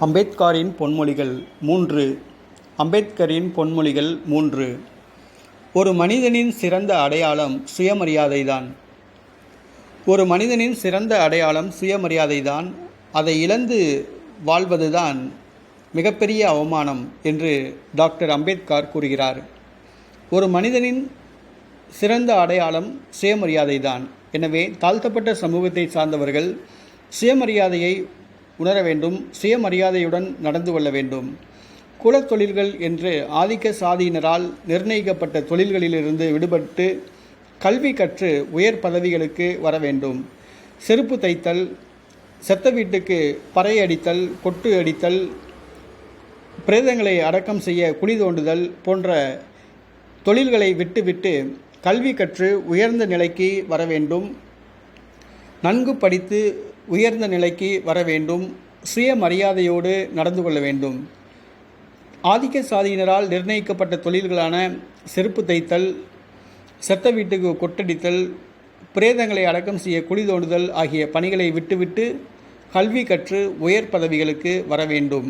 அம்பேத்கரின் பொன்மொழிகள் மூன்று. அம்பேத்கரின் பொன்மொழிகள் மூன்று. ஒரு மனிதனின் சிறந்த அடையாளம் சுயமரியாதைதான். ஒரு மனிதனின் சிறந்த அடையாளம் சுயமரியாதைதான். அதை இழந்து வாழ்வதுதான் மிகப்பெரிய அவமானம் என்று டாக்டர் அம்பேத்கர் கூறுகிறார். ஒரு மனிதனின் சிறந்த அடையாளம் சுயமரியாதைதான். எனவே தாழ்த்தப்பட்ட சமூகத்தை சார்ந்தவர்கள் சுயமரியாதையை உணர வேண்டும் சுயமரியாதையுடன் நடந்து கொள்ள வேண்டும். குலத்தொழில்கள் என்று ஆதிக்க சாதியினரால் நிர்ணயிக்கப்பட்ட தொழில்களிலிருந்து விடுபட்டு கல்வி கற்று உயர் பதவிகளுக்கு வர வேண்டும். செருப்பு தைத்தல் செத்த வீட்டுக்கு பறை அடித்தல் கொட்டு அடித்தல் பிரேதங்களை அடக்கம் செய்ய குழி தோண்டுதல் போன்ற தொழில்களை விட்டுவிட்டு கல்வி கற்று உயர்ந்த நிலைக்கு வர வேண்டும். நன்கு படித்து உயர்ந்த நிலைக்கு வர வேண்டும் சுயமரியாதையோடு நடந்து கொள்ள வேண்டும். ஆதிக்க சாதியினரால் நிர்ணயிக்கப்பட்ட தொழில்களான செருப்பு தைத்தல் செத்த வீட்டுக்கு கொட்டடித்தல் பிரேதங்களை அடக்கம் செய்ய குழி தோண்டுதல் ஆகிய பணிகளை விட்டுவிட்டு கல்வி கற்று உயர் பதவிகளுக்கு வர வேண்டும்.